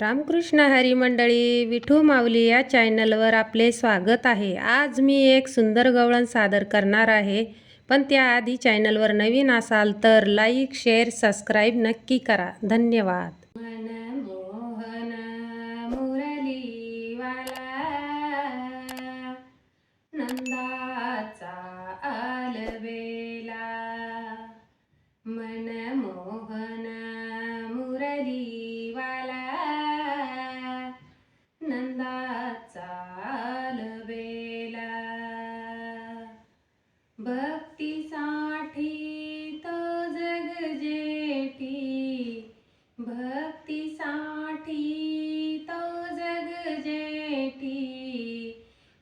रामकृष्ण हरी मंडळी विठू माऊली या चॅनलवर आपले स्वागत आहे. आज मी एक सुंदर गवळण सादर करणार आहे. पण त्याआधी चॅनलवर नवीन असाल तर लाईक शेअर सबस्क्राईब नक्की करा. धन्यवाद. मन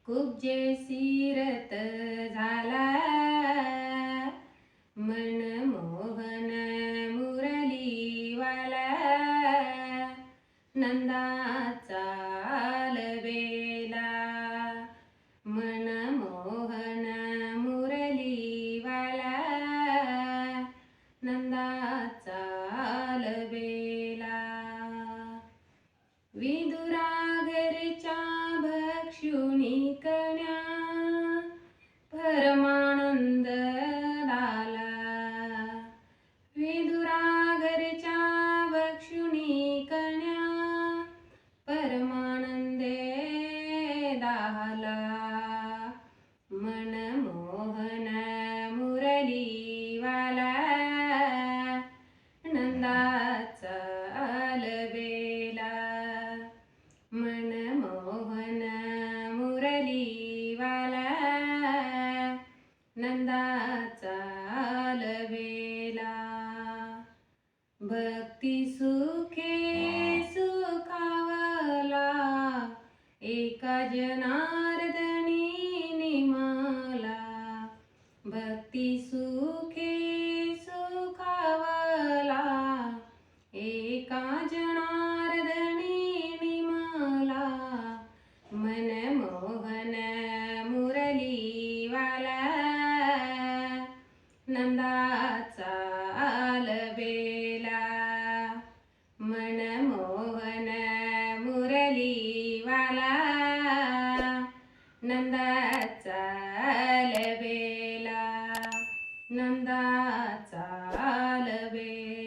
खूब जे सिरत झाला. मनमोहन मुरलीवाला. नंदाचा आलवेला मनमोहन मुरलीवाला. नंदाचा आलवेला नंदाचा आलवेला मनमोहन मुरलीवाला. नंदाचा आलवेला भक्ती सुखे सुखावला. एका जनार्दनी निमाला. भक्ती सु नंदाचा आलबेला. मनमोहन मुरलीवाला. नंदाचा आलबेला. नंदाचा आलबेला.